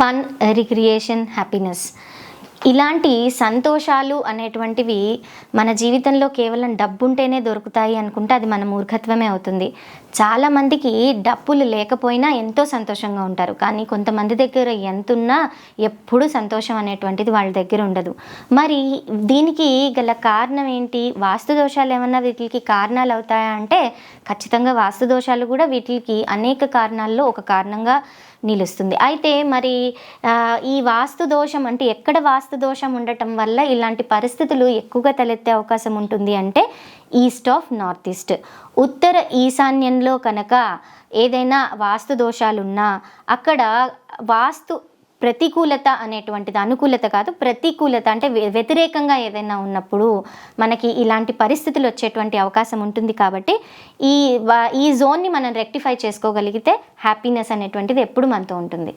fun, recreation, happiness. ఇలాంటి సంతోషాలు అనేటువంటివి మన జీవితంలో కేవలం డబ్బు ఉంటేనే దొరుకుతాయి అనుకుంటే అది మన మూర్ఖత్వమే అవుతుంది. చాలామందికి డబ్బులు లేకపోయినా ఎంతో సంతోషంగా ఉంటారు. కానీ కొంతమంది దగ్గర ఎంతున్నా ఎప్పుడూ సంతోషం అనేటువంటిది వాళ్ళ దగ్గర ఉండదు. మరి దీనికి గల కారణం ఏంటి? వాస్తు దోషాలు ఏమన్నా వీటికి కారణాలు అవుతాయా అంటే ఖచ్చితంగా వాస్తు దోషాలు కూడా వీటికి అనేక కారణాల్లో ఒక కారణంగా నిలుస్తుంది. అయితే మరి ఈ వాస్తు దోషం అంటే ఎక్కడ వాస్తు దోషం ఉండటం వల్ల ఇలాంటి పరిస్థితులు ఎక్కువగా తలెత్తే అవకాశం ఉంటుంది అంటే ఈస్ట్ ఆఫ్ నార్త్ ఈస్ట్. ఉత్తర ఈశాన్యంలో కనుక ఏదైనా వాస్తు దోషాలున్నా అక్కడ వాస్తు ప్రతికూలత అనేటువంటిది అనుకూలత కాదు ప్రతికూలత అంటే వ్యతిరేకంగా ఏదైనా ఉన్నప్పుడు మనకి ఇలాంటి పరిస్థితులు వచ్చేటువంటి అవకాశం ఉంటుంది కాబట్టి ఈ ఈ జోన్ని మనం రెక్టిఫై చేసుకోగలిగితే హ్యాపీనెస్ అనేటువంటిది ఎప్పుడు మనతో ఉంటుంది.